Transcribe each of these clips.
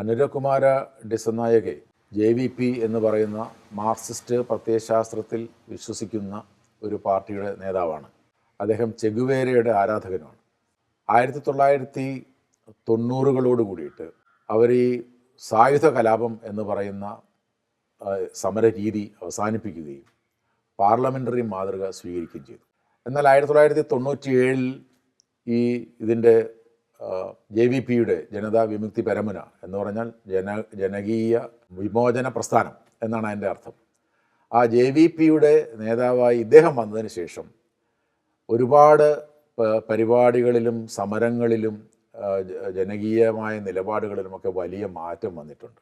Anura Kumara Dissanayake J V P എന്ന് പറയുന്ന Marxist പ്രത്യയശാസ്ത്രത്തിൽ വിശ്വസിക്കുന്ന ഒരു പാർട്ടിയുടെ നേതാവാണ്. അദ്ദേഹം ചെഗുവേരയുടെ ആരാധകനാണ് ആയിരത്തി തൊള്ളായിരത്തി തൊണ്ണൂറുകളോട് കൂടിയിട്ട് അവർ ഈ സായുധ കലാപം എന്ന് പറയുന്ന സമര രീതി അവസാനിപ്പിക്കുകയും പാർലമെന്ററി മാതൃക സ്വീകരിക്കുകയും ചെയ്തു. എന്നാൽ ആയിരത്തി തൊള്ളായിരത്തി തൊണ്ണൂറ്റി ഏഴിൽ ഈ ഇതിന്റെ ജെ വി പിയുടെ ജനതാ വിമുക്തി പരമുന എന്ന് പറഞ്ഞാൽ ജന ജനകീയ വിമോചന പ്രസ്ഥാനം എന്നാണ് അതിന്റെ അർത്ഥം. ആ ജെ വി പിയുടെ നേതാവായി ഇദ്ദേഹം വന്നതിന് ശേഷം ഒരുപാട് പരിപാടികളിലും സമരങ്ങളിലും ജനകീയമായ നിലപാടുകളിലുമൊക്കെ വലിയ മാറ്റം വന്നിട്ടുണ്ട്.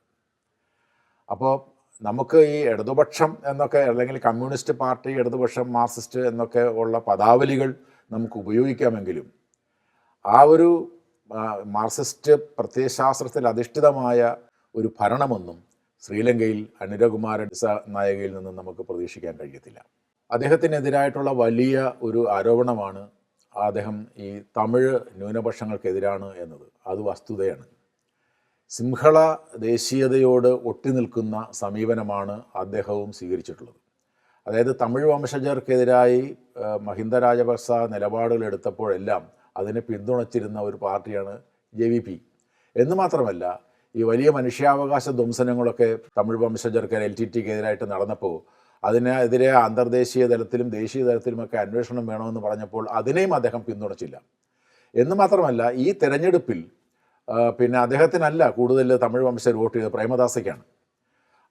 അപ്പോൾ നമുക്ക് ഈ ഇടതുപക്ഷം എന്നൊക്കെ അല്ലെങ്കിൽ കമ്മ്യൂണിസ്റ്റ് പാർട്ടി ഇടതുപക്ഷം മാർക്സിസ്റ്റ് എന്നൊക്കെ ഉള്ള പദാവലികൾ നമുക്ക് ഉപയോഗിക്കാമെങ്കിലും ആ ഒരു മാർക്സിസ്റ്റ് പ്രത്യയശാസ്ത്രത്തിൽ അധിഷ്ഠിതമായ ഒരു ഭരണമൊന്നും ശ്രീലങ്കയിൽ അനിരകുമാര ഡിസ നായകയിൽ നിന്ന് നമുക്ക് പ്രതീക്ഷിക്കാൻ കഴിയത്തില്ല. അദ്ദേഹത്തിനെതിരായിട്ടുള്ള വലിയ ഒരു ആരോപണമാണ് അദ്ദേഹം ഈ തമിഴ് ന്യൂനപക്ഷങ്ങൾക്കെതിരാണ് എന്നത്. അത് വസ്തുതയാണ്. സിംഹള ദേശീയതയോട് ഒട്ടി നിൽക്കുന്ന സമീപനമാണ് അദ്ദേഹവും സ്വീകരിച്ചിട്ടുള്ളത്. അതായത് തമിഴ് വംശജർക്കെതിരായി മഹിന്ദ രാജപക്സ നിലപാടുകൾ എടുത്തപ്പോഴെല്ലാം അതിനെ പിന്തുണച്ചിരുന്ന ഒരു പാർട്ടിയാണ് ജെ വി പി. എന്ന് മാത്രമല്ല ഈ വലിയ മനുഷ്യാവകാശ ധ്വംസനങ്ങളൊക്കെ തമിഴ് വംശജർക്ക് എൽ ടി ടിക്കെതിരായിട്ട് നടന്നപ്പോൾ അതിനെതിരെ അന്തർദേശീയ തലത്തിലും ദേശീയ തലത്തിലുമൊക്കെ അന്വേഷണം വേണമെന്ന് പറഞ്ഞപ്പോൾ അതിനെയും അദ്ദേഹം പിന്തുണച്ചില്ല. എന്ന് മാത്രമല്ല ഈ തെരഞ്ഞെടുപ്പിൽ പിന്നെ അദ്ദേഹത്തിനല്ല കൂടുതൽ തമിഴ് വംശജർ വോട്ട് ചെയ്തത് പ്രേമദാസയ്ക്കാണ്.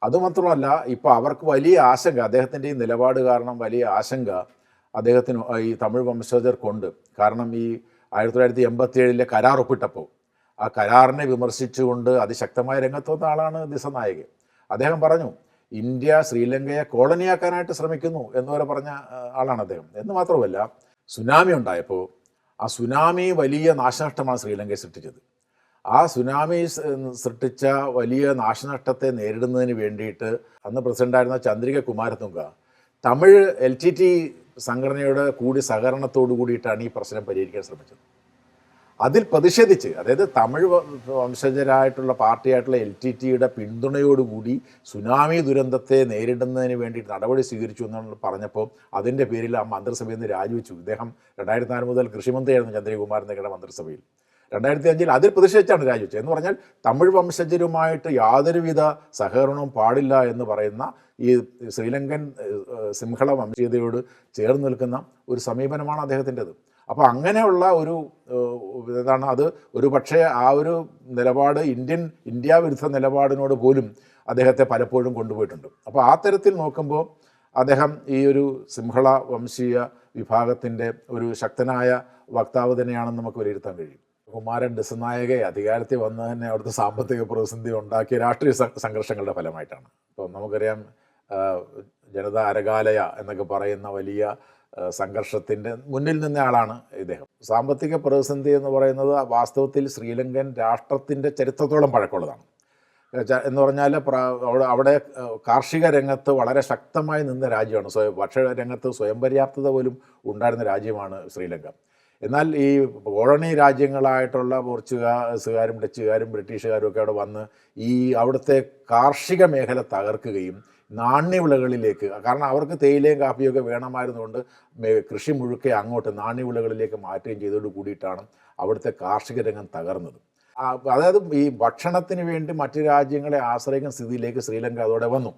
അതുമാത്രമല്ല ഇപ്പോൾ അവർക്ക് വലിയ ആശങ്ക അദ്ദേഹത്തിന്റെ ഈ നിലപാട് കാരണം വലിയ ആശങ്ക അദ്ദേഹത്തിന് ഈ തമിഴ് വംശജർക്കുണ്ട്. കാരണം ഈ ആയിരത്തി തൊള്ളായിരത്തി എൺപത്തി ഏഴിലെ കരാർ ഒപ്പിട്ടപ്പോൾ ആ കരാറിനെ വിമർശിച്ചുകൊണ്ട് അതിശക്തമായ രംഗത്ത് വന്ന ആളാണ് ദിസനായകൻ അദ്ദേഹം പറഞ്ഞു ഇന്ത്യ ശ്രീലങ്കയെ കോളനിയാക്കാനായിട്ട് ശ്രമിക്കുന്നു എന്ന് വരെ പറഞ്ഞ ആളാണ് അദ്ദേഹം. എന്ന് മാത്രമല്ല സുനാമി ഉണ്ടായപ്പോൾ ആ സുനാമി വലിയ നാശനഷ്ടമാണ് ശ്രീലങ്കയെ സൃഷ്ടിച്ചത്. ആ സുനാമി സൃഷ്ടിച്ച വലിയ നാശനഷ്ടത്തെ നേരിടുന്നതിന് വേണ്ടിയിട്ട് അന്ന് പ്രസിഡന്റായിരുന്ന Chandrika Kumaratunga Tamil L T T സംഘടനയുടെ കൂടി സഹകരണത്തോടു കൂടിയിട്ടാണ് ഈ പ്രശ്നം പരിഹരിക്കാൻ ശ്രമിച്ചത്. അതിൽ പ്രതിഷേധിച്ച് അതായത് തമിഴ് വംശജരായിട്ടുള്ള പാർട്ടിയായിട്ടുള്ള എൽ ടി ടിയുടെ പിന്തുണയോടുകൂടി സുനാമി ദുരന്തത്തെ നേരിടുന്നതിന് വേണ്ടി നടപടി സ്വീകരിച്ചു എന്നാണ് പറഞ്ഞപ്പോൾ അതിന്റെ പേരിൽ ആ മന്ത്രിസഭയിൽ നിന്ന് രാജിവെച്ചു. ഇദ്ദേഹം രണ്ടായിരത്തി നാല് മുതൽ കൃഷിമന്ത്രിയായിരുന്നു ചന്ദ്രകുമാരൻ നിങ്ങളുടെ മന്ത്രിസഭയിൽ. രണ്ടായിരത്തി അഞ്ചിൽ അതിൽ പ്രതിഷേധിച്ചാണ് രാജിവെച്ചത്. എന്ന് പറഞ്ഞാൽ തമിഴ് വംശജരുമായിട്ട് യാതൊരുവിധ സഹകരണവും പാടില്ല എന്ന് പറയുന്ന ഈ ശ്രീലങ്കൻ സിംഹള വംശീയതയോട് ചേർന്ന് നിൽക്കുന്ന ഒരു സമീപനമാണ് അദ്ദേഹത്തിന്റെത്. അപ്പോൾ അങ്ങനെയുള്ള ഒരു ഇതാണ് അത് ഒരു പക്ഷേ ആ ഒരു നിലപാട് ഇന്ത്യൻ ഇന്ത്യ വിരുദ്ധ നിലപാടിനോട് പോലും അദ്ദേഹത്തെ പലപ്പോഴും കൊണ്ടുപോയിട്ടുണ്ട്. അപ്പോൾ ആ തരത്തിൽ നോക്കുമ്പോൾ അദ്ദേഹം ഈ ഒരു സിംഹള വംശീയ വിഭാഗത്തിന്റെ ഒരു ശക്തനായ വക്താവ് തന്നെയാണെന്ന് നമുക്ക് വിലയിരുത്താൻ കഴിയും. കുമാരൻ ഡിസനായകെ അധികാരത്തിൽ വന്ന് തന്നെ അവിടുത്തെ സാമ്പത്തിക പ്രതിസന്ധി ഉണ്ടാക്കിയ രാഷ്ട്രീയ സംഘർഷങ്ങളുടെ ഫലമായിട്ടാണ്. ഇപ്പം നമുക്കറിയാം ജനത അരകാലയ എന്നൊക്കെ പറയുന്ന വലിയ സംഘർഷത്തിന്റെ മുന്നിൽ നിന്ന ആളാണ് ഇദ്ദേഹം. സാമ്പത്തിക പ്രതിസന്ധി എന്ന് പറയുന്നത് വാസ്തവത്തിൽ ശ്രീലങ്കൻ രാഷ്ട്രത്തിന്റെ ചരിത്രത്തോളം പഴക്കമുള്ളതാണ്. എന്ന് പറഞ്ഞാൽ അവിടെ അവിടെ കാർഷിക രംഗത്ത് വളരെ ശക്തമായി നിന്ന രാജ്യമാണ്. സ്വയം ഭക്ഷ്യ രംഗത്ത് സ്വയം പര്യാപ്തത പോലും ഉണ്ടായിരുന്ന രാജ്യമാണ് ശ്രീലങ്ക. എന്നാൽ ഈ കോളനി രാജ്യങ്ങളായിട്ടുള്ള പോർച്ചുഗീസുകാരും ഡച്ചുകാരും ബ്രിട്ടീഷുകാരും ഒക്കെ അവിടെ വന്ന് ഈ അവിടുത്തെ കാർഷിക മേഖല തകർക്കുകയും നാണ്യവിളകളിലേക്ക് കാരണം അവർക്ക് തേയിലയും കാപ്പിയും ഒക്കെ വേണമായിരുന്നുകൊണ്ട് കൃഷി മുഴുക്കെ അങ്ങോട്ട് നാണ്യവിളകളിലേക്ക് മാറ്റുകയും ചെയ്തതോട് കൂടിയിട്ടാണ് അവിടുത്തെ കാർഷിക രംഗം തകർന്നത്. അതായത് ഈ ഭക്ഷണത്തിന് വേണ്ടി മറ്റു രാജ്യങ്ങളെ ആശ്രയിക്കുന്ന സ്ഥിതിയിലേക്ക് ശ്രീലങ്ക അതോടെ വന്നു.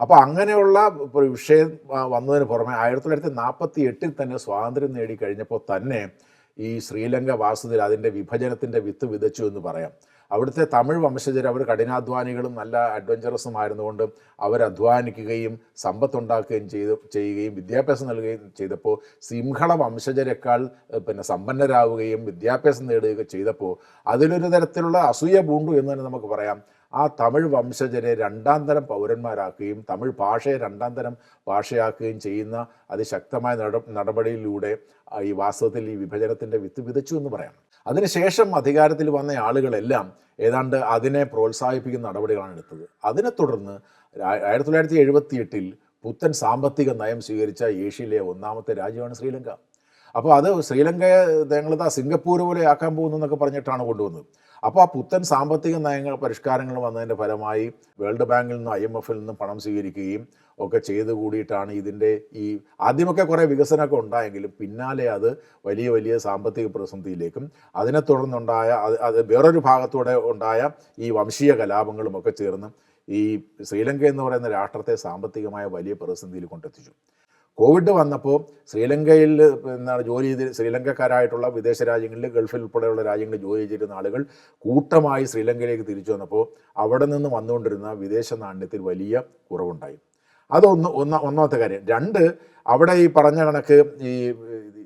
അപ്പോൾ അങ്ങനെയുള്ള ഒരു വിഷയം വന്നതിന് പുറമെ ആയിരത്തി തൊള്ളായിരത്തി നാൽപ്പത്തി എട്ടിൽ തന്നെ സ്വാതന്ത്ര്യം നേടിക്കഴിഞ്ഞപ്പോൾ തന്നെ ഈ ശ്രീലങ്ക വാസുതിൽ അതിന്റെ വിഭജനത്തിന്റെ വിത്ത് വിതച്ചു എന്ന് പറയാം. അവിടുത്തെ തമിഴ് വംശജർ അവർ കഠിനാധ്വാനികളും നല്ല അഡ്വഞ്ചറസും ആയിരുന്നുകൊണ്ട് അവർ അധ്വാനിക്കുകയും സമ്പത്തുണ്ടാക്കുകയും ചെയ്ത് ചെയ്യുകയും വിദ്യാഭ്യാസം നൽകുകയും ചെയ്തപ്പോൾ സിംഹള വംശജരെക്കാൾ പിന്നെ സമ്പന്നരാവുകയും വിദ്യാഭ്യാസം നേടുകയൊക്കെ ചെയ്തപ്പോൾ അതിലൊരു തരത്തിലുള്ള അസൂയ പൂണ്ടു എന്ന് തന്നെ നമുക്ക് പറയാം. ആ തമിഴ് വംശജരെ രണ്ടാം തരം പൗരന്മാരാക്കുകയും തമിഴ് ഭാഷയെ രണ്ടാം തരം ഭാഷയാക്കുകയും ചെയ്യുന്ന അതിശക്തമായ നട നടപടിയിലൂടെ ഈ വാസ്തവത്തിൽ ഈ വിഭജനത്തിന്റെ വിത്ത് വിതച്ചു എന്ന് പറയാം. അതിനുശേഷം അധികാരത്തിൽ വന്ന ആളുകളെല്ലാം ഏതാണ്ട് അതിനെ പ്രോത്സാഹിപ്പിക്കുന്ന നടപടികളാണ് എടുത്തത്. അതിനെ തുടർന്ന് ആയിരത്തി തൊള്ളായിരത്തി എഴുപത്തി എട്ടിൽ പുത്തൻ സാമ്പത്തിക നയം സ്വീകരിച്ച ഏഷ്യയിലെ ഒന്നാമത്തെ രാജ്യമാണ് ശ്രീലങ്ക. അപ്പോൾ അത് ശ്രീലങ്കയെ തേങ്ങളത സിംഗപ്പൂർ പോലെ ആക്കാൻ പോകുന്നു എന്നൊക്കെ പറഞ്ഞിട്ടാണ് കൊണ്ടുവന്നത്. അപ്പോൾ ആ പുത്തൻ സാമ്പത്തിക നയങ്ങൾ പരിഷ്കാരങ്ങൾ വന്നതിന്റെ ഫലമായി വേൾഡ് ബാങ്കിൽ നിന്നും ഐ എം എഫിൽ നിന്നും പണം സ്വീകരിക്കുകയും ഒക്കെ ചെയ്തു കൂടിയിട്ടാണ് ഇതിന്റെ ഈ ആദ്യമൊക്കെ കുറേ വികസനമൊക്കെ ഉണ്ടായെങ്കിലും പിന്നാലെ അത് വലിയ വലിയ സാമ്പത്തിക പ്രതിസന്ധിയിലേക്കും അതിനെ തുടർന്നുണ്ടായ അത് വേറൊരു ഭാഗത്തൂടെ ഉണ്ടായ ഈ വംശീയ കലാപങ്ങളും ഒക്കെ ചേർന്ന് ഈ ശ്രീലങ്ക എന്ന് പറയുന്ന രാഷ്ട്രത്തെ സാമ്പത്തികമായ വലിയ പ്രതിസന്ധിയിൽ കൊണ്ടെത്തിച്ചു. കോവിഡ് വന്നപ്പോൾ ശ്രീലങ്കയിൽ എന്താണ് ജോലി ചെയ്ത് ശ്രീലങ്കക്കാരായിട്ടുള്ള വിദേശ രാജ്യങ്ങളിൽ ഗൾഫിൽ ഉൾപ്പെടെയുള്ള രാജ്യങ്ങളിൽ ജോലി ചെയ്തിരുന്ന ആളുകൾ കൂട്ടമായി ശ്രീലങ്കയിലേക്ക് തിരിച്ചു വന്നപ്പോൾ അവിടെ നിന്ന് വന്നുകൊണ്ടിരുന്ന വിദേശ നാണ്യത്തിൽ വലിയ കുറവുണ്ടായി. അതൊന്ന് ഒന്ന ഒന്നാമത്തെ കാര്യം. രണ്ട് അവിടെ ഈ പറഞ്ഞ കണക്ക് ഈ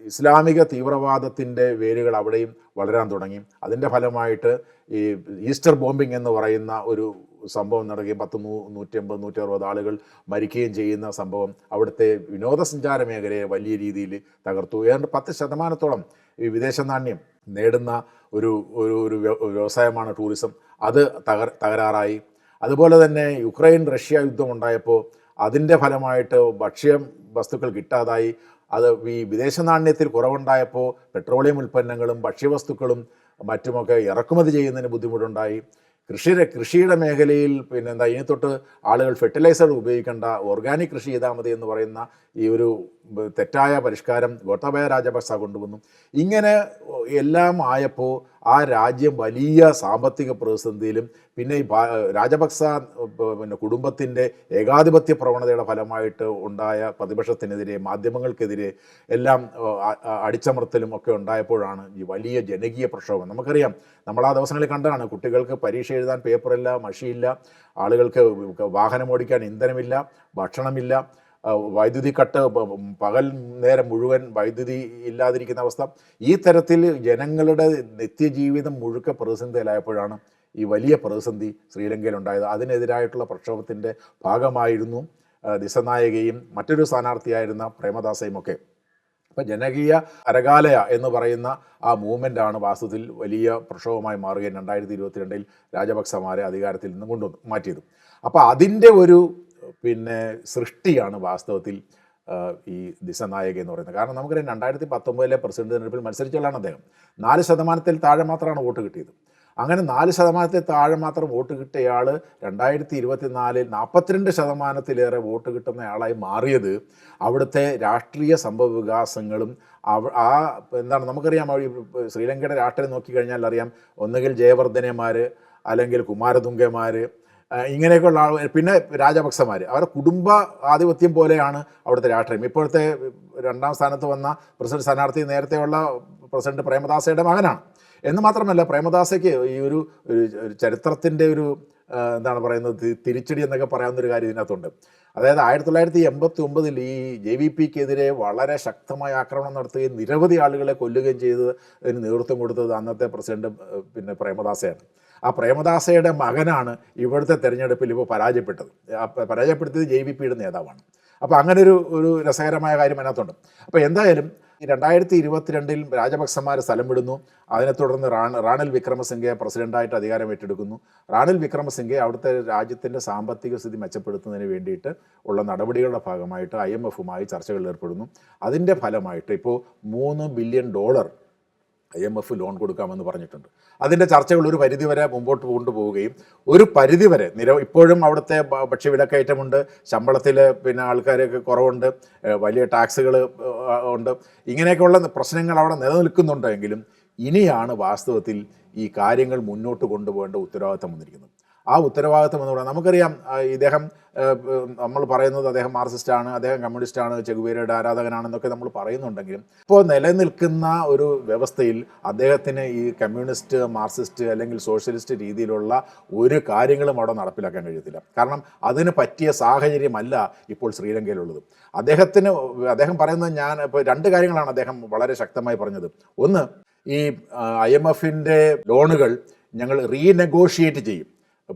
ഇസ്ലാമിക തീവ്രവാദത്തിന്റെ വേരുകൾ അവിടെയും വളരാൻ തുടങ്ങി. അതിന്റെ ഫലമായിട്ട് ഈ ഈസ്റ്റർ ബോംബിംഗ് എന്ന് പറയുന്ന ഒരു സംഭവം നടക്കുകയും പത്ത് നൂ നൂറ്റി അറുപത് ആളുകൾ മരിക്കുകയും ചെയ്യുന്ന സംഭവം അവിടുത്തെ വിനോദസഞ്ചാര മേഖലയെ വലിയ രീതിയിൽ തകർത്തു. ഏതാണ്ട് പത്ത് ശതമാനത്തോളം ഈ വിദേശ നാണ്യം നേടുന്ന ഒരു ഒരു ഒരു വ്യവസായമാണ് ടൂറിസം. അത് തകർ തകരാറായി. അതുപോലെ തന്നെ യുക്രൈൻ റഷ്യ യുദ്ധം ഉണ്ടായപ്പോൾ അതിന്റെ ഫലമായിട്ട് ഭക്ഷ്യ വസ്തുക്കൾ കിട്ടാതായി. അത് ഈ വിദേശ നാണ്യത്തിൽ കുറവുണ്ടായപ്പോൾ പെട്രോളിയം ഉൽപ്പന്നങ്ങളും ഭക്ഷ്യവസ്തുക്കളും മറ്റുമൊക്കെ ഇറക്കുമതി ചെയ്യുന്നതിന് ബുദ്ധിമുട്ടുണ്ടായി. കൃഷിയുടെ കൃഷിയുടെ മേഖലയിൽ പിന്നെ എന്താ ഇനി തൊട്ട് ആളുകൾ ഫെർട്ടിലൈസർ ഉപയോഗിക്കേണ്ട ഓർഗാനിക് കൃഷി ചെയ്താൽ മതി എന്ന് പറയുന്ന ഈ ഒരു തെറ്റായ പരിഷ്കാരം ഗോട്ടാബയ രാജപക്സ കൊണ്ടുവന്നു. ഇങ്ങനെ എല്ലാം ആയപ്പോൾ ആ രാജ്യം വലിയ സാമ്പത്തിക പ്രതിസന്ധിയിലും പിന്നെ ഈ രാജപക്സ പിന്നെ കുടുംബത്തിന്റെ ഏകാധിപത്യ പ്രവണതയുടെ ഫലമായിട്ട് ഉണ്ടായ പ്രതിപക്ഷത്തിനെതിരെ മാധ്യമങ്ങൾക്കെതിരെ എല്ലാം അടിച്ചമർത്തലും ഒക്കെ ഉണ്ടായപ്പോഴാണ് ഈ വലിയ ജനകീയ പ്രക്ഷോഭം. നമുക്കറിയാം നമ്മൾ ആ ദിവസങ്ങളിൽ കണ്ടതാണ് കുട്ടികൾക്ക് പരീക്ഷ എഴുതാൻ പേപ്പറില്ല മഷിയില്ല ആളുകൾക്ക് വാഹനം ഓടിക്കാൻ ഇന്ധനമില്ല ഭക്ഷണമില്ല വൈദ്യുതി കട്ട് പകൽ നേരം മുഴുവൻ വൈദ്യുതി ഇല്ലാതിരിക്കുന്ന അവസ്ഥ. ഈ തരത്തിൽ ജനങ്ങളുടെ നിത്യജീവിതം മുഴുക്ക പ്രതിസന്ധിയിലായപ്പോഴാണ് ഈ വലിയ പ്രതിസന്ധി ശ്രീലങ്കയിൽ ഉണ്ടായത് അതിനെതിരായിട്ടുള്ള പ്രക്ഷോഭത്തിന്റെ ഭാഗമായിരുന്നു ദിശനായകയും മറ്റൊരു സ്ഥാനാർത്ഥിയായിരുന്ന പ്രേമദാസയും ഒക്കെ. അപ്പം ജനകീയ അരകാലയ എന്ന് പറയുന്ന ആ മൂവ്മെന്റ് ആണ് വാസ്തവത്തിൽ വലിയ പ്രക്ഷോഭമായി മാറുകയും രണ്ടായിരത്തി ഇരുപത്തിരണ്ടിൽ രാജപക്സമാരെ അധികാരത്തിൽ നിന്ന് കൊണ്ടു മാറ്റിയത്. അപ്പോൾ അതിന്റെ ഒരു പിന്നെ സൃഷ്ടിയാണ് വാസ്തവത്തിൽ ഈ ദിശനായക എന്ന് പറയുന്നത്. കാരണം നമുക്കറിയാം രണ്ടായിരത്തി പത്തൊമ്പതിലെ പ്രസിഡന്റ് തെരഞ്ഞെടുപ്പിൽ മത്സരിച്ചുള്ളതാണ് അദ്ദേഹം. നാല് ശതമാനത്തിൽ താഴെ മാത്രമാണ് വോട്ട് കിട്ടിയത്. അങ്ങനെ നാല് ശതമാനത്തിൽ താഴെ മാത്രം വോട്ട് കിട്ടിയയാൾ രണ്ടായിരത്തി ഇരുപത്തിനാലിൽ നാൽപ്പത്തിരണ്ട് ശതമാനത്തിലേറെ വോട്ട് കിട്ടുന്നയാളായി മാറിയത് അവിടുത്തെ രാഷ്ട്രീയ സംഭവ വികാസങ്ങളും അവ ആ എന്താണ് നമുക്കറിയാം ശ്രീലങ്കയുടെ രാഷ്ട്രീയം നോക്കിക്കഴിഞ്ഞാൽ അറിയാം ഒന്നുകിൽ ജയവർദ്ധനമാർ അല്ലെങ്കിൽ കുമാരതുംഗമാർ ഇങ്ങനെയൊക്കെയുള്ള ആൾ പിന്നെ രാജപക്സമാർ അവരുടെ കുടുംബ ആധിപത്യം പോലെയാണ് അവിടുത്തെ രാഷ്ട്രീയം. ഇപ്പോഴത്തെ രണ്ടാം സ്ഥാനത്ത് വന്ന പ്രസിഡന്റ് സ്ഥാനാർത്ഥി നേരത്തെയുള്ള പ്രസിഡന്റ് പ്രേമദാസയുടെ മകനാണ്. എന്ന് മാത്രമല്ല പ്രേമദാസയ്ക്ക് ഈ ഒരു ചരിത്രത്തിന്റെ ഒരു എന്താണ് പറയുന്നത് തിരിച്ചടി എന്നൊക്കെ പറയാവുന്ന ഒരു കാര്യം ഇതിനകത്തുണ്ട്. അതായത് ആയിരത്തി തൊള്ളായിരത്തി എൺപത്തി ഒമ്പതിൽ ഈ ജെ വി പിക്കെതിരെ വളരെ ശക്തമായ ആക്രമണം നടത്തുകയും നിരവധി ആളുകളെ കൊല്ലുകയും ചെയ്തതിന് നേതൃത്വം കൊടുത്തത് അന്നത്തെ പ്രസിഡന്റ് പിന്നെ പ്രേമദാസയാണ്. ആ പ്രേമദാസയുടെ മകനാണ് ഇവിടുത്തെ തെരഞ്ഞെടുപ്പിൽ ഇപ്പോൾ പരാജയപ്പെട്ടത്. പരാജയപ്പെടുത്തിയത് ജെ വി പിയുടെ നേതാവാണ്. അപ്പോൾ അങ്ങനെ ഒരു ഒരു രസകരമായ കാര്യം അതിനകത്തുണ്ട്. അപ്പോൾ എന്തായാലും രണ്ടായിരത്തി ഇരുപത്തിരണ്ടിൽ രാജപക്സന്മാർ സ്ഥലം വിടുന്നു. അതിനെ തുടർന്ന് റാൺ റാണിൽ വിക്രമസിംഗെ പ്രസിഡന്റായിട്ട് അധികാരം ഏറ്റെടുക്കുന്നു. റാണിൽ വിക്രമസിംഗെ അവിടുത്തെ രാജ്യത്തിന്റെ സാമ്പത്തിക സ്ഥിതി മെച്ചപ്പെടുത്തുന്നതിന് വേണ്ടിയിട്ട് ഉള്ള നടപടികളുടെ ഭാഗമായിട്ട് ഐ എം എഫുമായി ചർച്ചകളിൽ ഏർപ്പെടുന്നു. അതിന്റെ ഫലമായിട്ട് ഇപ്പോൾ മൂന്ന് billion dollar I M F loan കൊടുക്കാമെന്ന് പറഞ്ഞിട്ടുണ്ട്. അതിന്റെ ചർച്ചകൾ ഒരു പരിധിവരെ മുമ്പോട്ട് കൊണ്ടുപോവുകയും ഒരു പരിധിവരെ നിര ഇപ്പോഴും അവിടുത്തെ ഭക്ഷ്യവിലക്കയറ്റമുണ്ട് ശമ്പളത്തിൽ പിന്നെ ആൾക്കാരൊക്കെ കുറവുണ്ട് വലിയ ടാക്സുകൾ ഉണ്ട്. ഇങ്ങനെയൊക്കെയുള്ള പ്രശ്നങ്ങൾ അവിടെ നിലനിൽക്കുന്നുണ്ടെങ്കിലും ഇനിയാണ് വാസ്തവത്തിൽ ഈ കാര്യങ്ങൾ മുന്നോട്ട് കൊണ്ടുപോകേണ്ട ഉത്തരവാദിത്തം വന്നിരിക്കുന്നത്. ആ ഉത്തരവാദിത്വം എന്ന് പറയുന്നത് നമുക്കറിയാം ഇദ്ദേഹം നമ്മൾ പറയുന്നത് അദ്ദേഹം മാർക്സിസ്റ്റാണ് അദ്ദേഹം കമ്മ്യൂണിസ്റ്റാണ് ചെഗുവേരയുടെ ആരാധകനാണെന്നൊക്കെ നമ്മൾ പറയുന്നുണ്ടെങ്കിലും ഇപ്പോൾ നിലനിൽക്കുന്ന ഒരു വ്യവസ്ഥയിൽ അദ്ദേഹത്തിന് ഈ കമ്മ്യൂണിസ്റ്റ് മാർക്സിസ്റ്റ് അല്ലെങ്കിൽ സോഷ്യലിസ്റ്റ് രീതിയിലുള്ള ഒരു കാര്യങ്ങളും അവിടെ നടപ്പിലാക്കാൻ കഴിയത്തില്ല. കാരണം അതിന് പറ്റിയ സാഹചര്യമല്ല ഇപ്പോൾ ശ്രീലങ്കയിലുള്ളത്. അദ്ദേഹത്തിന് അദ്ദേഹം പറയുന്നത് ഞാൻ ഇപ്പോൾ രണ്ട് കാര്യങ്ങളാണ് അദ്ദേഹം വളരെ ശക്തമായി പറഞ്ഞത്. ഒന്ന് ഈ ഐ എം എഫിന്റെ ലോണുകൾ ഞങ്ങൾ റീനെഗോഷിയേറ്റ് ചെയ്യും.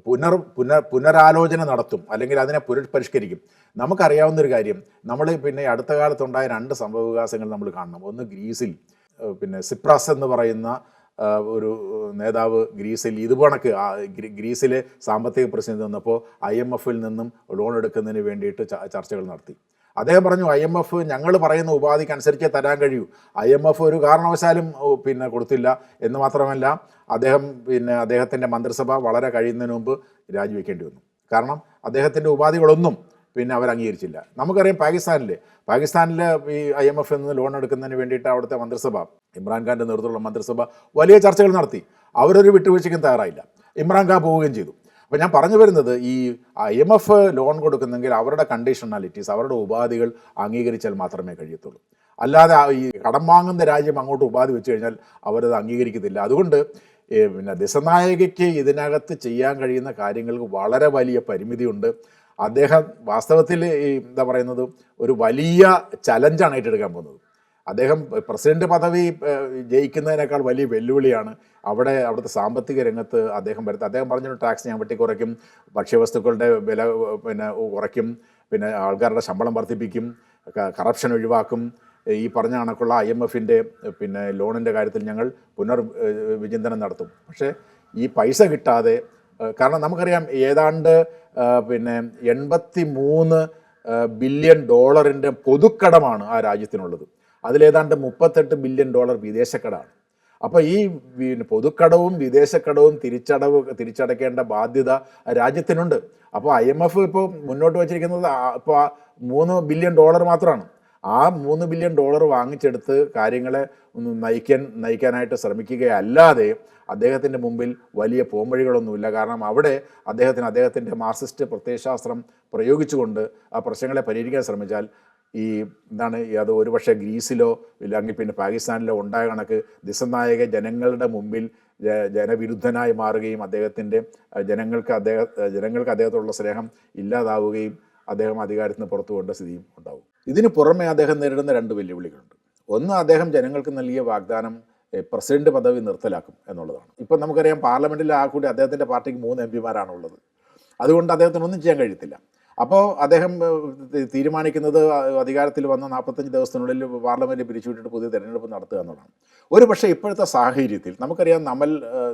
പുനർ പുനർ പുനരാലോചന നടത്തും അല്ലെങ്കിൽ അതിനെ പുനഃപരിഷ്കരിക്കും. നമുക്കറിയാവുന്ന ഒരു കാര്യം നമ്മൾ പിന്നെ അടുത്ത കാലത്തുണ്ടായ രണ്ട് സംഭവ വികാസങ്ങൾ നമ്മൾ കാണണം. ഒന്ന് ഗ്രീസിൽ പിന്നെ സിപ്രാസ് എന്ന് പറയുന്ന ഒരു നേതാവ് ഗ്രീസിൽ ഇത് കണക്ക് ഗ്രീസിലെ സാമ്പത്തിക പ്രതിസന്ധി വന്നപ്പോൾ ഐ എം എഫിൽ നിന്നും ലോൺ എടുക്കുന്നതിന് വേണ്ടിയിട്ട് ചർച്ചകൾ നടത്തി. അദ്ദേഹം പറഞ്ഞു ഐ എം എഫ് ഞങ്ങൾ പറയുന്ന ഉപാധിക്ക് അനുസരിച്ചേ തരാൻ കഴിയൂ. ഐ എം എഫ് ഒരു കാരണവശാലും പിന്നെ കൊടുത്തില്ല. എന്ന് മാത്രമല്ല അദ്ദേഹം പിന്നെ അദ്ദേഹത്തിന്റെ മന്ത്രിസഭ വളരെ കഴിയുന്നതിന് മുമ്പ് രാജിവെക്കേണ്ടി വന്നു. കാരണം അദ്ദേഹത്തിന്റെ ഉപാധികളൊന്നും പിന്നെ അവർ അംഗീകരിച്ചില്ല. നമുക്കറിയാം പാകിസ്ഥാനിൽ പാകിസ്ഥാനിൽ ഈ ഐ എം എഫ് നിന്ന് ലോൺ എടുക്കുന്നതിന് വേണ്ടിയിട്ട് അവിടുത്തെ മന്ത്രിസഭ ഇമ്രാൻഖാന്റെ നേതൃത്വത്തിലുള്ള മന്ത്രിസഭ വലിയ ചർച്ചകൾ നടത്തി. അവരൊരു വിട്ടുവീഴ്ചയ്ക്കും തയ്യാറായില്ല. ഇമ്രാൻഖാൻ പോവുകയും ചെയ്തു. അപ്പോൾ ഞാൻ പറഞ്ഞു വരുന്നത് ഈ എം എഫ് ലോൺ കൊടുക്കുന്നെങ്കിൽ അവരുടെ കണ്ടീഷണാലിറ്റീസ് അവരുടെ ഉപാധികൾ അംഗീകരിച്ചാൽ മാത്രമേ കഴിയത്തുള്ളൂ. അല്ലാതെ ഈ കടം വാങ്ങുന്ന രാജ്യം അങ്ങോട്ട് ഉപാധി വെച്ച് കഴിഞ്ഞാൽ അവരത് അംഗീകരിക്കത്തില്ല. അതുകൊണ്ട് പിന്നെ ദിശനായകയ്ക്ക് ഇതിനകത്ത് ചെയ്യാൻ കഴിയുന്ന കാര്യങ്ങൾക്ക് വളരെ വലിയ പരിമിതിയുണ്ട്. അദ്ദേഹം വാസ്തവത്തിൽ ഈ എന്താ പറയുന്നത് ഒരു വലിയ ചലഞ്ചാണ് ഏറ്റെടുക്കാൻ പോകുന്നത്. അദ്ദേഹം പ്രസിഡന്റ് പദവി ജയിക്കുന്നതിനേക്കാൾ വലിയ വെല്ലുവിളിയാണ് അവിടെ അവിടുത്തെ സാമ്പത്തിക രംഗത്ത് അദ്ദേഹം വരുന്നത് അദ്ദേഹം പറഞ്ഞൊരു ടാക്സ് ഞാൻ വെട്ടിക്കുറയ്ക്കും. ഭക്ഷ്യവസ്തുക്കളുടെ വില പിന്നെ കുറയ്ക്കും പിന്നെ ആൾക്കാരുടെ ശമ്പളം വർദ്ധിപ്പിക്കും. കറപ്ഷൻ ഒഴിവാക്കും. ഈ പറഞ്ഞ കണക്കുള്ള ഐ എം എഫിന്റെ പിന്നെ ലോണിന്റെ കാര്യത്തിൽ ഞങ്ങൾ പുനർ വിചിന്തനം നടത്തും. പക്ഷേ ഈ പൈസ കിട്ടാതെ കാരണം നമുക്കറിയാം ഏതാണ്ട് പിന്നെ എൺപത്തി മൂന്ന് ബില്യൺ ഡോളറിന്റെ പൊതുക്കടമാണ് ആ രാജ്യത്തിനുള്ളത്. അതിലേതാണ്ട് മുപ്പത്തെട്ട് ബില്യൺ ഡോളർ വിദേശക്കടമാണ്. അപ്പോൾ ഈ പിന്നെ പൊതുക്കടവും വിദേശക്കടവും തിരിച്ചടവ് തിരിച്ചടക്കേണ്ട ബാധ്യത രാജ്യത്തിനുണ്ട്. അപ്പോൾ ഐ എം എഫ് ഇപ്പോൾ മുന്നോട്ട് വച്ചിരിക്കുന്നത് ഇപ്പോൾ മൂന്ന് ബില്യൺ ഡോളർ മാത്രമാണ്. ആ മൂന്ന് ബില്യൺ ഡോളർ വാങ്ങിച്ചെടുത്ത് കാര്യങ്ങളെ നയിക്കാൻ നയിക്കാനായിട്ട് ശ്രമിക്കുകയല്ലാതെ അദ്ദേഹത്തിന്റെ മുമ്പിൽ വലിയ പോംവഴികളൊന്നുമില്ല. കാരണം അവിടെ അദ്ദേഹത്തിന് അദ്ദേഹത്തിന്റെ മാർസിസ്റ്റ് പ്രത്യയശാസ്ത്രം പ്രയോഗിച്ചുകൊണ്ട് ആ പ്രശ്നങ്ങളെ പരിഹരിക്കാൻ ശ്രമിച്ചാൽ ഈ എന്താണ് അത് ഒരുപക്ഷെ ഗ്രീസിലോ ഇല്ലെങ്കിൽ പിന്നെ പാകിസ്ഥാനിലോ ഉണ്ടായ കണക്ക് ദിസനായക ജനങ്ങളുടെ മുമ്പിൽ ജനവിരുദ്ധനായി മാറുകയും അദ്ദേഹത്തിന്റെ ജനങ്ങൾക്ക് അദ്ദേഹം ജനങ്ങൾക്ക് അദ്ദേഹത്തോടുള്ള സ്നേഹം ഇല്ലാതാവുകയും അദ്ദേഹം അധികാരത്തിൽ നിന്ന് പുറത്തു കൊണ്ട സ്ഥിതിയും ഉണ്ടാവും. ഇതിന് പുറമെ അദ്ദേഹം നേരിടുന്ന രണ്ട് വെല്ലുവിളികളുണ്ട്. ഒന്ന് അദ്ദേഹം ജനങ്ങൾക്ക് നൽകിയ വാഗ്ദാനം പ്രസിഡന്റ് പദവി നിർത്തലാക്കും എന്നുള്ളതാണ്. ഇപ്പം നമുക്കറിയാം പാർലമെന്റിൽ ആ കൂടി അദ്ദേഹത്തിന്റെ പാർട്ടിക്ക് മൂന്ന് എം പിമാരാണുള്ളത്. അതുകൊണ്ട് അദ്ദേഹത്തിന് ഒന്നും ചെയ്യാൻ കഴിയത്തില്ല. അപ്പോൾ അദ്ദേഹം തീരുമാനിക്കുന്നത് അധികാരത്തിൽ വന്ന നാൽപ്പത്തഞ്ച് ദിവസത്തിനുള്ളിൽ പാർലമെന്റ് പിരിച്ചുവിട്ടിട്ട് പുതിയ തെരഞ്ഞെടുപ്പ് നടത്തുക എന്നുള്ളതാണ്. ഒരു പക്ഷേ ഇപ്പോഴത്തെ സാഹചര്യത്തിൽ നമുക്കറിയാം നമൽ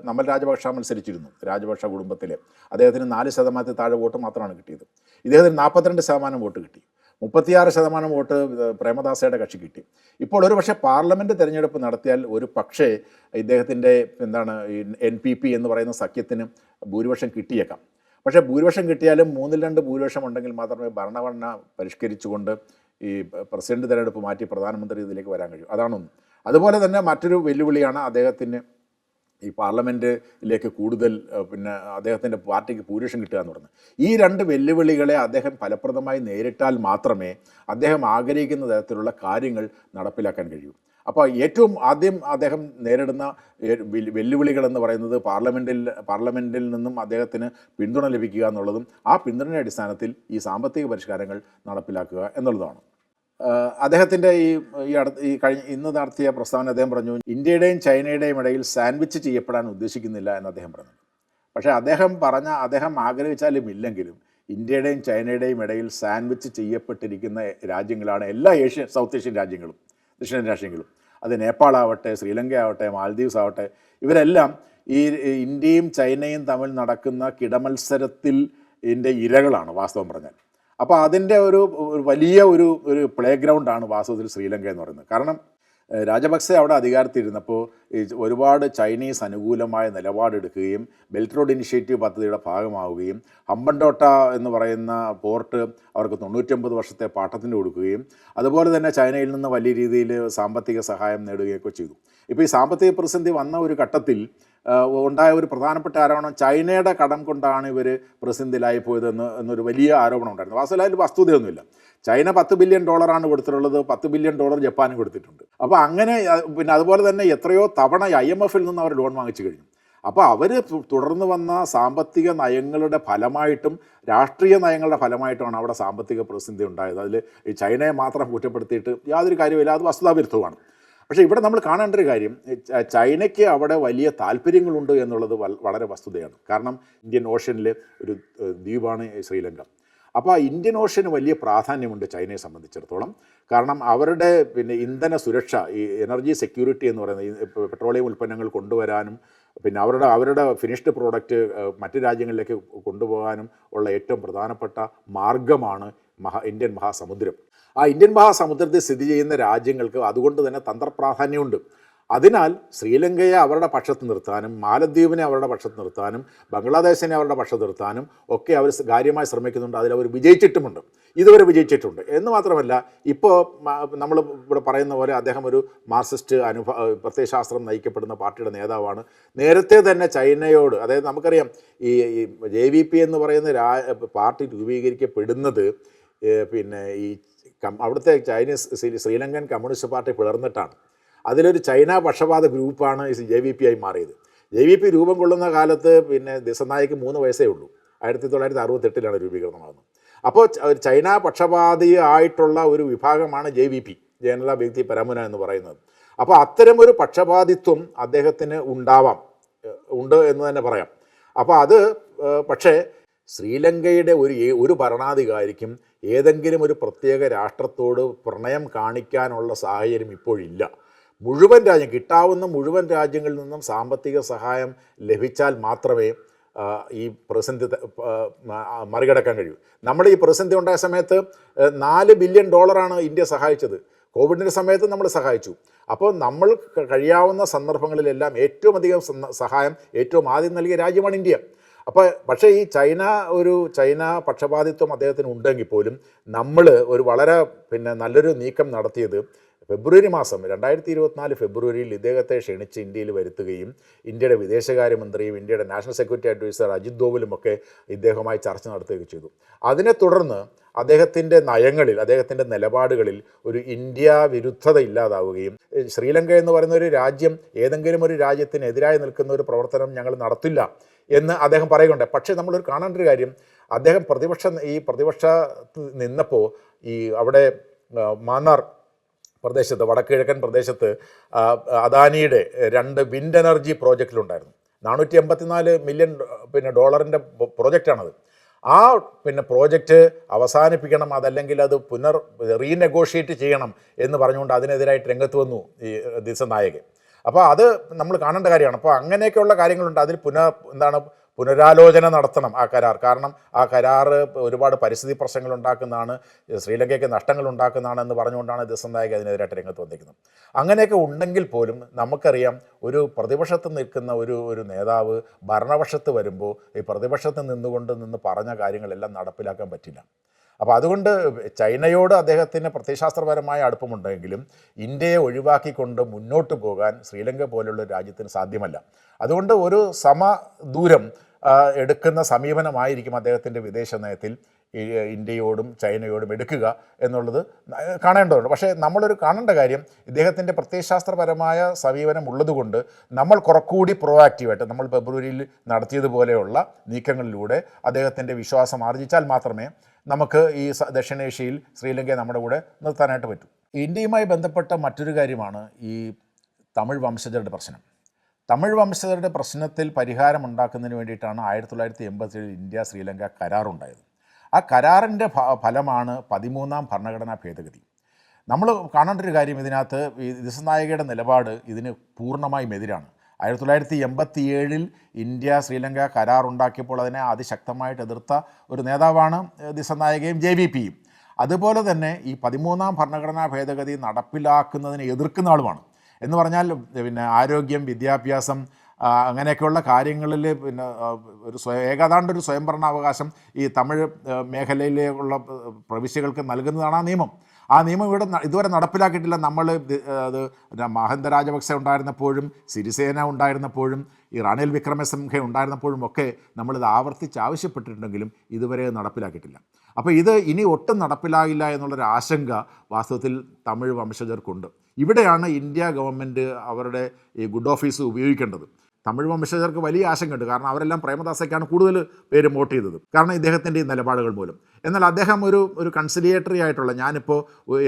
നമ്മൾ രാജപക്ഷ മത്സരിച്ചിരുന്നു രാജപക്ഷ കുടുംബത്തിലെ. അദ്ദേഹത്തിന് നാല് ശതമാനത്തിൽ താഴെ വോട്ട് മാത്രമാണ് കിട്ടിയത്. ഇദ്ദേഹത്തിന് നാൽപ്പത്തിരണ്ട് ശതമാനം വോട്ട് കിട്ടി. മുപ്പത്തിയാറ് ശതമാനം വോട്ട് പ്രേമദാസയുടെ കക്ഷി കിട്ടി. ഇപ്പോൾ ഒരു പക്ഷേ പാർലമെന്റ് തെരഞ്ഞെടുപ്പ് നടത്തിയാൽ ഒരു പക്ഷേ ഇദ്ദേഹത്തിന്റെ എന്താണ് എൻ പി പി എന്ന് പറയുന്ന സഖ്യത്തിന് ഭൂരിപക്ഷം കിട്ടിയേക്കാം. പക്ഷേ ഭൂരിപക്ഷം കിട്ടിയാലും മൂന്നിൽ രണ്ട് ഭൂരിപക്ഷം ഉണ്ടെങ്കിൽ മാത്രമേ ഭരണഘടന പരിഷ്കരിച്ചുകൊണ്ട് ഈ പ്രസിഡന്റ് തെരഞ്ഞെടുപ്പ് മാറ്റി പ്രധാനമന്ത്രി ഇതിലേക്ക് വരാൻ കഴിയും. അതാണൊന്ന് അതുപോലെ തന്നെ മറ്റൊരു വെല്ലുവിളിയാണ് അദ്ദേഹത്തിന് ഈ പാർലമെന്റിലേക്ക് കൂടുതൽ പിന്നെ അദ്ദേഹത്തിന്റെ പാർട്ടിക്ക് ഭൂരിപക്ഷം കിട്ടുക എന്ന് പറയുന്നത്. ഈ രണ്ട് വെല്ലുവിളികളെ അദ്ദേഹം ഫലപ്രദമായി നേരിട്ടാൽ മാത്രമേ അദ്ദേഹം ആഗ്രഹിക്കുന്ന തരത്തിലുള്ള കാര്യങ്ങൾ നടപ്പിലാക്കാൻ കഴിയൂ. അപ്പോൾ ഏറ്റവും ആദ്യം അദ്ദേഹം നേരിടുന്ന വെല്ലുവിളികൾ എന്ന് പറയുന്നത് പാർലമെന്റിൽ പാർലമെന്റിൽ നിന്നും അദ്ദേഹത്തിന് പിന്തുണ ലഭിക്കുക എന്നുള്ളതും ആ പിന്തുണയുടെ അടിസ്ഥാനത്തിൽ ഈ സാമ്പത്തിക പരിഷ്കാരങ്ങൾ നടപ്പിലാക്കുക എന്നുള്ളതാണ് അദ്ദേഹത്തിന്റെ ഈ ഈ അടുത്ത ഈ കഴിഞ്ഞ ഇന്ന് നടത്തിയ പ്രസ്താവന അദ്ദേഹം പറഞ്ഞു ഇന്ത്യയുടെയും ചൈനയുടെയും ഇടയിൽ സാൻഡ്വിച്ച് ചെയ്യപ്പെടാൻ ഉദ്ദേശിക്കുന്നില്ല എന്ന് അദ്ദേഹം പറഞ്ഞു. പക്ഷേ അദ്ദേഹം പറഞ്ഞ അദ്ദേഹം ആഗ്രഹിച്ചാലും ഇല്ലെങ്കിലും ഇന്ത്യയുടെയും ചൈനയുടെയും ഇടയിൽ സാൻഡ്വിച്ച് ചെയ്യപ്പെട്ടിരിക്കുന്ന രാജ്യങ്ങളാണ് എല്ലാ ഏഷ്യൻ സൗത്ത് ഏഷ്യൻ രാജ്യങ്ങളും ദക്ഷിണേഷ്യൻ രാഷ്ട്രങ്ങളും അത് നേപ്പാൾ ആവട്ടെ ശ്രീലങ്ക ആവട്ടെ മാൽദീവ്സ് ആവട്ടെ ഇവരെല്ലാം ഈ ഇന്ത്യയും ചൈനയും തമ്മിൽ നടക്കുന്ന കിടമത്സരത്തിൽ ഇതിന്റെ ഇരകളാണ് വാസ്തവം പറഞ്ഞാൽ. അപ്പോൾ അതിന്റെ ഒരു വലിയ ഒരു ഒരു പ്ലേ ഗ്രൗണ്ടാണ് വാസ്തവത്തിൽ ശ്രീലങ്ക എന്ന് പറയുന്നത്. കാരണം രാജപക്സെ അവിടെ അധികാരത്തിലിരുന്നപ്പോൾ ഈ ഒരുപാട് ചൈനീസ് അനുകൂലമായ നിലപാടെടുക്കുകയും ബെൽറ്റ് റോഡ് ഇനിഷ്യേറ്റീവ് പദ്ധതിയുടെ ഭാഗമാവുകയും ഹമ്പൻഡോട്ട എന്ന് പറയുന്ന പോർട്ട് അവർക്ക് തൊണ്ണൂറ്റൊമ്പത് വർഷത്തെ പാട്ടത്തിന് കൊടുക്കുകയും അതുപോലെ തന്നെ ചൈനയിൽ നിന്ന് വലിയ രീതിയിൽ സാമ്പത്തിക സഹായം നേടുകയൊക്കെ ചെയ്തു. ഇപ്പോൾ ഈ സാമ്പത്തിക പ്രതിസന്ധി വന്ന ഒരു ഘട്ടത്തിൽ ഉണ്ടായ ഒരു പ്രധാനപ്പെട്ട ആരോപണം ചൈനയുടെ കടം കൊണ്ടാണ് ഇവർ പ്രതിസന്ധിയിലായി പോയതെന്ന് എന്നൊരു വലിയ ആരോപണം ഉണ്ടായിരുന്നു. വാസ്തവത്തിൽ അതിൽ വസ്തുതയൊന്നുമില്ല. ചൈന പത്ത് ബില്യൺ ഡോളറാണ് കൊടുത്തിട്ടുള്ളത്. പത്ത് ബില്യൺ ഡോളർ ജപ്പാനും കൊടുത്തിട്ടുണ്ട്. അപ്പോൾ അങ്ങനെ പിന്നെ അതുപോലെ തന്നെ എത്രയോ തവണ ഐ എം എഫിൽ നിന്ന് അവർ ലോൺ വാങ്ങിച്ചു കഴിഞ്ഞു. അപ്പോൾ അവർ തുടർന്ന് വന്ന സാമ്പത്തിക നയങ്ങളുടെ ഫലമായിട്ടും രാഷ്ട്രീയ നയങ്ങളുടെ ഫലമായിട്ടുമാണ് അവിടെ സാമ്പത്തിക പ്രതിസന്ധി ഉണ്ടായത്. അതിൽ ഈ ചൈനയെ മാത്രം കുറ്റപ്പെടുത്തിയിട്ട് യാതൊരു കാര്യമില്ല അത് വസ്തുതാവിരുദ്ധമാണ് പക്ഷേ ഇവിടെ നമ്മൾ കാണേണ്ട ഒരു കാര്യം ചൈനയ്ക്ക് അവിടെ വലിയ താല്പര്യങ്ങളുണ്ട് എന്നുള്ളത് വളരെ വസ്തുതയാണ്. കാരണം ഇന്ത്യൻ ഓഷ്യനിൽ ഒരു ദ്വീപാണ് ശ്രീലങ്ക. അപ്പോൾ ആ ഇന്ത്യൻ ഓഷ്യന് വലിയ പ്രാധാന്യമുണ്ട് ചൈനയെ സംബന്ധിച്ചിടത്തോളം. കാരണം അവരുടെ പിന്നെ ഇന്ധന സുരക്ഷ ഈ എനർജി സെക്യൂരിറ്റി എന്ന് പറയുന്നത് പെട്രോളിയം ഉൽപ്പന്നങ്ങൾ കൊണ്ടുവരാനും പിന്നെ അവരുടെ അവരുടെ ഫിനിഷ്ഡ് പ്രോഡക്റ്റ് മറ്റ് രാജ്യങ്ങളിലേക്ക് കൊണ്ടുപോകാനും ഉള്ള ഏറ്റവും പ്രധാനപ്പെട്ട മാർഗമാണ് മഹാ ഇന്ത്യൻ മഹാസമുദ്രം. ആ ഇന്ത്യൻ മഹാസമുദ്രത്തിൽ സ്ഥിതി ചെയ്യുന്ന രാജ്യങ്ങൾക്ക് അതുകൊണ്ട് തന്നെ തന്ത്രപ്രാധാന്യമുണ്ട്. അതിനാൽ ശ്രീലങ്കയെ അവരുടെ പക്ഷത്ത് നിർത്താനും മാലദ്വീപിനെ അവരുടെ പക്ഷത്ത് നിർത്താനും ബംഗ്ലാദേശിനെ അവരുടെ പക്ഷത്ത് നിർത്താനും ഒക്കെ അവർ കാര്യമായി ശ്രമിക്കുന്നുണ്ട്. അതിലവർ വിജയിച്ചിട്ടുമുണ്ട്. ഇതുവരെ വിജയിച്ചിട്ടുണ്ട്. എന്ന് മാത്രമല്ല ഇപ്പോൾ നമ്മൾ ഇവിടെ പറയുന്ന പോലെ അദ്ദേഹം ഒരു മാർക്സിസ്റ്റ് അനുഭ പ്രത്യയശാസ്ത്രം നയിക്കപ്പെടുന്ന പാർട്ടിയുടെ നേതാവാണ്. നേരത്തെ തന്നെ ചൈനയോട് അതായത് നമുക്കറിയാം ഈ ജെ വി പി എന്ന് പറയുന്ന പാർട്ടി രൂപീകരിക്കപ്പെടുന്നത് പിന്നെ ഈ അവിടുത്തെ Chinese Sri- Sri Lankan communist party പിളർന്നിട്ടാണ്. അതിലൊരു ചൈന പക്ഷപാത ഗ്രൂപ്പാണ് ജെ വി പി ആയി മാറിയത്. ജെ വി പി രൂപം കൊള്ളുന്ന കാലത്ത് പിന്നെ ദിസനായിക്ക് മൂന്ന് വയസ്സേ ഉള്ളൂ. ആയിരത്തി തൊള്ളായിരത്തി അറുപത്തെട്ടിലാണ് രൂപീകരണമാകുന്നത് അപ്പോൾ ചൈന പക്ഷപാതിയായിട്ടുള്ള ഒരു വിഭാഗമാണ് ജെ വി പി ജനല വ്യക്തി പരമുന എന്ന് പറയുന്നത്. അപ്പോൾ അത്തരമൊരു പക്ഷപാതിത്വം അദ്ദേഹത്തിന് ഉണ്ടാവാം. ഉണ്ട് എന്ന് തന്നെ പറയാം. അപ്പോൾ അത് പക്ഷേ ശ്രീലങ്കയുടെ ഒരു ഒരു ഭരണാധികാരിക്കും ഏതെങ്കിലും ഒരു പ്രത്യേക രാഷ്ട്രത്തോട് പ്രണയം കാണിക്കാനുള്ള സാഹചര്യം ഇപ്പോഴില്ല. മുഴുവൻ രാജ്യം കിട്ടാവുന്ന മുഴുവൻ രാജ്യങ്ങളിൽ നിന്നും സാമ്പത്തിക സഹായം ലഭിച്ചാൽ മാത്രമേ ഈ പ്രതിസന്ധി മറികടക്കാൻ കഴിയൂ. നമ്മൾ ഈ പ്രതിസന്ധി ഉണ്ടായ സമയത്ത് നാല് ബില്യൺ ഡോളറാണ് ഇന്ത്യ സഹായിച്ചത്. കോവിഡിന്റെ സമയത്ത് നമ്മൾ സഹായിച്ചു. അപ്പോൾ നമ്മൾ കഴിയാവുന്ന സന്ദർഭങ്ങളിലെല്ലാം ഏറ്റവും അധികം സഹായം ഏറ്റവും ആദ്യം നൽകിയ രാജ്യമാണ് ഇന്ത്യ. അപ്പോൾ പക്ഷേ ഈ ചൈന ഒരു ചൈന പക്ഷപാതിത്വം അദ്ദേഹത്തിന് ഉണ്ടെങ്കിൽ പോലും നമ്മൾ ഒരു വളരെ പിന്നെ നല്ലൊരു നീക്കം നടത്തിയത് ഫെബ്രുവരി മാസം രണ്ടായിരത്തി ഇരുപത്തിനാല് ഫെബ്രുവരിയിൽ ഇദ്ദേഹത്തെ ക്ഷണിച്ച് ഇന്ത്യയിൽ വരുത്തുകയും ഇന്ത്യയുടെ വിദേശകാര്യമന്ത്രിയും ഇന്ത്യയുടെ നാഷണൽ സെക്യൂരിറ്റി അഡ്വൈസർ അജിത് ദോവലും ഒക്കെ ഇദ്ദേഹവുമായി ചർച്ച നടത്തുകയും ചെയ്തു. അതിനെ തുടർന്ന് അദ്ദേഹത്തിന്റെ നയങ്ങളിൽ അദ്ദേഹത്തിന്റെ നിലപാടുകളിൽ ഒരു ഇന്ത്യ വിരുദ്ധത ഇല്ലാതാവുകയും ശ്രീലങ്ക എന്ന് പറയുന്ന ഒരു രാജ്യം ഏതെങ്കിലും ഒരു രാജ്യത്തിനെതിരായി നിൽക്കുന്ന ഒരു പ്രവർത്തനം ഞങ്ങൾ നടത്തില്ല എന്ന് അദ്ദേഹം പറയുകയുണ്ട് പക്ഷേ നമ്മളൊരു കാണേണ്ട ഒരു കാര്യം അദ്ദേഹം പ്രതിപക്ഷ ഈ പ്രതിപക്ഷ നിന്നപ്പോൾ ഈ അവിടെ മാന്നാർ പ്രദേശത്ത് വടക്കുകിഴക്കൻ പ്രദേശത്ത് അദാനിയുടെ രണ്ട് വിൻഡ് എനർജി പ്രോജക്റ്റിലുണ്ടായിരുന്നു. നാനൂറ്റി എൺപത്തിനാല് മില്യൺ പിന്നെ ഡോളറിന്റെ പ്രോജക്റ്റാണത്. ആ പിന്നെ പ്രോജക്റ്റ് അവസാനിപ്പിക്കണം അതല്ലെങ്കിൽ അത് പുനർ റീനെഗോഷിയേറ്റ് ചെയ്യണം എന്ന് പറഞ്ഞുകൊണ്ട് അതിനെതിരായിട്ട് രംഗത്ത് വന്നു ഈ ദിസനായകൻ. അപ്പോൾ അത് നമ്മൾ കാണേണ്ട കാര്യമാണ്. അപ്പോൾ അങ്ങനെയൊക്കെയുള്ള കാര്യങ്ങളുണ്ട്. അതിൽ പുനഃ എന്താണ് പുനരാലോചന നടത്തണം ആ കരാർ. കാരണം ആ കരാർ ഒരുപാട് പരിസ്ഥിതി പ്രശ്നങ്ങൾ ഉണ്ടാക്കുന്നതാണ് ശ്രീലങ്കയ്ക്ക് നഷ്ടങ്ങൾ ഉണ്ടാക്കുന്നതാണ് എന്ന് പറഞ്ഞുകൊണ്ടാണ് ദിസനായക അതിനെതിരായിട്ട് രംഗത്ത് വന്നിരിക്കുന്നത്. അങ്ങനെയൊക്കെ ഉണ്ടെങ്കിൽ പോലും നമുക്കറിയാം ഒരു പ്രതിപക്ഷത്ത് നിൽക്കുന്ന ഒരു ഒരു നേതാവ് ഭരണപക്ഷത്ത് വരുമ്പോൾ ഈ പ്രതിപക്ഷത്ത് നിന്നുകൊണ്ട് നിന്ന് പറഞ്ഞ കാര്യങ്ങളെല്ലാം നടപ്പിലാക്കാൻ പറ്റില്ല. അപ്പോൾ അതുകൊണ്ട് ചൈനയോട് അദ്ദേഹത്തിന് പ്രത്യയശാസ്ത്രപരമായ അടുപ്പമുണ്ടെങ്കിലും ഇന്ത്യയെ ഒഴിവാക്കിക്കൊണ്ട് മുന്നോട്ട് പോകാൻ ശ്രീലങ്ക പോലുള്ള രാജ്യത്തിന് സാധ്യമല്ല. അതുകൊണ്ട് ഒരു സമദൂരം ദൂരം എടുക്കുന്ന സമീപനമായിരിക്കും അദ്ദേഹത്തിന്റെ വിദേശ നയത്തിൽ ഇന്ത്യയോടും ചൈനയോടും എടുക്കുക എന്നുള്ളത് കാണേണ്ടതുണ്ട്. പക്ഷേ നമ്മളൊരു കാണേണ്ട കാര്യം ഇദ്ദേഹത്തിന്റെ പ്രത്യയശാസ്ത്രപരമായ സമീപനം ഉള്ളതുകൊണ്ട് നമ്മൾ കുറച്ചുകൂടി പ്രോആക്റ്റീവായിട്ട് നമ്മൾ ഫെബ്രുവരിയിൽ നടത്തിയതുപോലെയുള്ള നീക്കങ്ങളിലൂടെ അദ്ദേഹത്തിന്റെ വിശ്വാസം ആർജിച്ചാൽ മാത്രമേ നമുക്ക് ഈ ദക്ഷിണേഷ്യയിൽ ശ്രീലങ്കയെ നമ്മുടെ കൂടെ നിർത്താനായിട്ട് പറ്റും. ഇന്ത്യയുമായി ബന്ധപ്പെട്ട മറ്റൊരു കാര്യമാണ് ഈ തമിഴ് വംശജരുടെ പ്രശ്നം. തമിഴ് വംശജരുടെ പ്രശ്നത്തിൽ പരിഹാരം ഉണ്ടാക്കുന്നതിന് വേണ്ടിയിട്ടാണ് ആയിരത്തി തൊള്ളായിരത്തി എൺപത്തിയേഴിൽ ഇന്ത്യ ശ്രീലങ്ക കരാറുണ്ടായത്. ആ കരാറിന്റെ ഫലമാണ് പതിമൂന്നാം ഭരണഘടനാ ഭേദഗതി. നമ്മൾ കാണേണ്ട ഒരു കാര്യം ഇതിനകത്ത് ദിസനായകയുടെ നിലപാട് ഇതിന് പൂർണമായും എതിരാണ്. ആയിരത്തി തൊള്ളായിരത്തി എൺപത്തി ഏഴിൽ ഇന്ത്യ ശ്രീലങ്ക കരാർ ഉണ്ടാക്കിയപ്പോൾ അതിനെ അതിശക്തമായിട്ട് എതിർത്ത ഒരു നേതാവാണ് ദിശനായകയും ജെ വി പിയും. അതുപോലെ തന്നെ ഈ പതിമൂന്നാം ഭരണഘടനാ ഭേദഗതി നടപ്പിലാക്കുന്നതിനെ എതിർക്കുന്ന ആളുമാണ്. എന്ന് പറഞ്ഞാൽ പിന്നെ ആരോഗ്യം വിദ്യാഭ്യാസം അങ്ങനെയൊക്കെയുള്ള കാര്യങ്ങളിൽ പിന്നെ ഒരു സ്വയം ഏകാതാണ്ട് ഒരു സ്വയംഭരണാവകാശം ഈ തമിഴ് മേഖലയിലേക്കുള്ള പ്രവിശ്യകൾക്ക് നൽകുന്നതാണ് ആ നിയമം. ആ നിയമം ഇവിടെ ഇതുവരെ നടപ്പിലാക്കിയിട്ടില്ല. നമ്മൾ അത് മഹന്ത രാജപക്സെ ഉണ്ടായിരുന്നപ്പോഴും സിരിസേന ഉണ്ടായിരുന്നപ്പോഴും ഈ റണിൽ വിക്രമസിംഹ ഉണ്ടായിരുന്നപ്പോഴും ഒക്കെ നമ്മളിത് ആവർത്തിച്ച് ആവശ്യപ്പെട്ടിട്ടുണ്ടെങ്കിലും ഇതുവരെ നടപ്പിലാക്കിയിട്ടില്ല. അപ്പോൾ ഇത് ഇനി ഒട്ടും നടപ്പിലാകില്ല എന്നുള്ളൊരു ആശങ്ക വാസ്തവത്തിൽ തമിഴ് വംശജർക്കുണ്ട്. ഇവിടെയാണ് ഇന്ത്യ ഗവൺമെന്റ് അവരുടെ ഈ ഗുഡ് ഓഫീസ് ഉപയോഗിക്കേണ്ടത്. തമിഴ് വംശജർക്ക് വലിയ ആശങ്കയുണ്ട്. കാരണം അവരെല്ലാം പ്രേമദാസയ്ക്കാണ് കൂടുതൽ പേര് വോട്ട് ചെയ്തത്. കാരണം ഇദ്ദേഹത്തിന്റെ നിലപാടുകൾ മൂലം. എന്നാൽ അദ്ദേഹം ഒരു ഒരു കൺസിലിയേറ്ററി ആയിട്ടുള്ള ഞാനിപ്പോൾ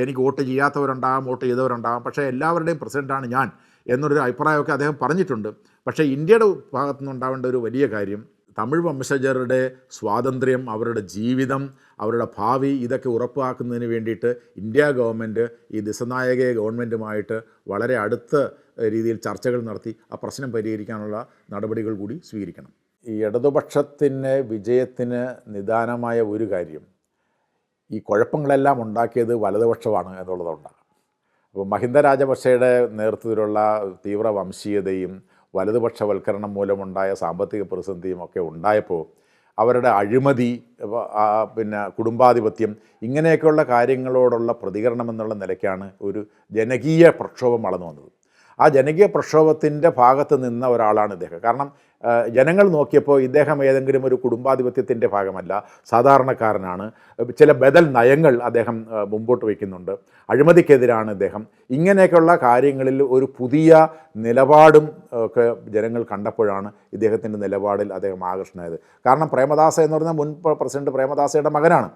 എനിക്ക് വോട്ട് ചെയ്യാത്തവരുണ്ടാകാം വോട്ട് ചെയ്തവരുണ്ടാകാം പക്ഷേ എല്ലാവരുടെയും പ്രസിഡന്റാണ് ഞാൻ. എന്നൊരു അഭിപ്രായമൊക്കെ അദ്ദേഹം പറഞ്ഞിട്ടുണ്ട്. പക്ഷേ ഇന്ത്യയുടെ ഭാഗത്തു നിന്നുണ്ടാവേണ്ട ഒരു വലിയ കാര്യം തമിഴ് വംശജരുടെ സ്വാതന്ത്ര്യം അവരുടെ ജീവിതം അവരുടെ ഭാവി ഇതൊക്കെ ഉറപ്പാക്കുന്നതിന് വേണ്ടിയിട്ട് ഇന്ത്യ ഗവൺമെന്റ് ഈ ദിസനായക ഗവൺമെന്റുമായിട്ട് വളരെ അടുത്ത രീതിയിൽ ചർച്ചകൾ നടത്തി ആ പ്രശ്നം പരിഹരിക്കാനുള്ള നടപടികൾ കൂടി സ്വീകരിക്കണം. ഈ ഇടതുപക്ഷത്തിന് വിജയത്തിന് നിദാനമായ ഒരു കാര്യം ഈ കുഴപ്പങ്ങളെല്ലാം ഉണ്ടാക്കിയത് വലതുപക്ഷമാണ് എന്നുള്ളതുകൊണ്ടാണ്. അപ്പോൾ മഹിന്ദ രാജപക്ഷയുടെ നേതൃത്വത്തിലുള്ള തീവ്ര വംശീയതയും വലതുപക്ഷവൽക്കരണം മൂലമുണ്ടായ സാമ്പത്തിക പ്രതിസന്ധിയും ഒക്കെ ഉണ്ടായപ്പോൾ അവരുടെ അഴിമതി പിന്നെ കുടുംബാധിപത്യം ഇങ്ങനെയൊക്കെയുള്ള കാര്യങ്ങളോടുള്ള പ്രതികരണം എന്നുള്ള നിലയ്ക്കാണ് ഒരു ജനകീയ പ്രക്ഷോഭം വളർന്നു വന്നത്. ആ ജനകീയ പ്രക്ഷോഭത്തിന്റെ ഭാഗത്ത് നിന്ന ഒരാളാണ് ഇദ്ദേഹം. കാരണം ജനങ്ങൾ നോക്കിയപ്പോൾ ഇദ്ദേഹം ഏതെങ്കിലും ഒരു കുടുംബാധിപത്യത്തിന്റെ ഭാഗമല്ല സാധാരണക്കാരനാണ്. ചില ബദൽ നയങ്ങൾ അദ്ദേഹം മുമ്പോട്ട് വയ്ക്കുന്നുണ്ട്. അഴിമതിക്കെതിരാണ് ഇദ്ദേഹം. ഇങ്ങനെയൊക്കെയുള്ള കാര്യങ്ങളിൽ ഒരു പുതിയ നിലപാടും ഒക്കെ ജനങ്ങൾ കണ്ടപ്പോഴാണ് ഇദ്ദേഹത്തിന്റെ നിലപാടിൽ അദ്ദേഹം ആകർഷണമായത് കാരണം പ്രേമദാസ എന്ന് പറഞ്ഞാൽ മുൻ പ്ര- പ്രസിഡന്റ് പ്രേമദാസയുടെ മകനാണ്.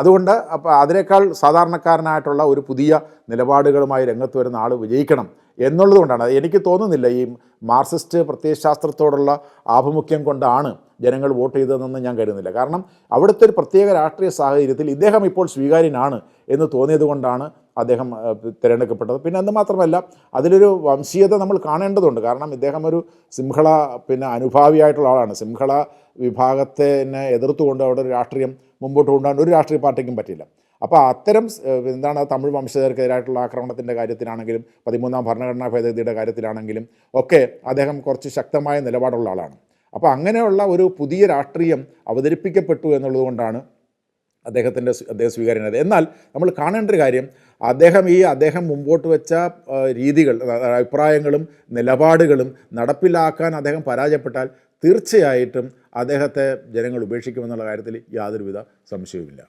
അതുകൊണ്ട് അപ്പോൾ അതിനേക്കാൾ സാധാരണക്കാരനായിട്ടുള്ള ഒരു പുതിയ നിലപാടുകളുമായി രംഗത്ത് വരുന്ന ആൾ വിജയിക്കണം എന്നുള്ളതുകൊണ്ടാണ്. എനിക്ക് തോന്നുന്നില്ല ഈ മാർക്സിസ്റ്റ് പ്രത്യയശാസ്ത്രത്തോടുള്ള ആഭിമുഖ്യം കൊണ്ടാണ് ജനങ്ങൾ വോട്ട് ചെയ്തതെന്ന് ഞാൻ കരുതുന്നില്ല. കാരണം അവിടുത്തെ ഒരു പ്രത്യേക രാഷ്ട്രീയ സാഹചര്യത്തിൽ ഇദ്ദേഹം ഇപ്പോൾ സ്വീകാര്യനാണ് എന്ന് തോന്നിയത് കൊണ്ടാണ് അദ്ദേഹം തിരഞ്ഞെടുക്കപ്പെട്ടത്. പിന്നെ എന്ന് മാത്രമല്ല അതിലൊരു വംശീയത നമ്മൾ കാണേണ്ടതുണ്ട്. കാരണം ഇദ്ദേഹം ഒരു സിംഹള പിന്നെ അനുഭാവിയായിട്ടുള്ള ആളാണ്. സിംഹള വിഭാഗത്തെ എതിർത്തുകൊണ്ട് അവിടെ ഒരു രാഷ്ട്രീയം മുമ്പോട്ട് കൊണ്ടുപോകാൻ ഒരു രാഷ്ട്രീയ പാർട്ടിക്കും പറ്റില്ല. അപ്പോൾ അത്തരം എന്താണ് തമിഴ് വംശജർക്കെതിരായിട്ടുള്ള ആക്രമണത്തിന്റെ കാര്യത്തിലാണെങ്കിലും പതിമൂന്നാം ഭരണഘടനാ ഭേദഗതിയുടെ കാര്യത്തിലാണെങ്കിലും ഒക്കെ അദ്ദേഹം കുറച്ച് ശക്തമായ നിലപാടുള്ള ആളാണ്. അപ്പോൾ അങ്ങനെയുള്ള ഒരു പുതിയ രാഷ്ട്രീയം അവതരിപ്പിക്കപ്പെട്ടു എന്നുള്ളതുകൊണ്ടാണ് അദ്ദേഹത്തിന്റെ അദ്ദേഹം സ്വീകാര്യനായത് എന്നാൽ നമ്മൾ കാണേണ്ട ഒരു കാര്യം അദ്ദേഹം ഈ അദ്ദേഹം മുമ്പോട്ട് വെച്ച രീതികൾ അഭിപ്രായങ്ങളും നിലപാടുകളും നടപ്പിലാക്കാൻ അദ്ദേഹം പരാജയപ്പെട്ടാൽ തീർച്ചയായിട്ടും അദ്ദേഹത്തെ ജനങ്ങൾ ഉപേക്ഷിക്കുമെന്നുള്ള കാര്യത്തിൽ യാതൊരുവിധ സംശയവുമില്ല.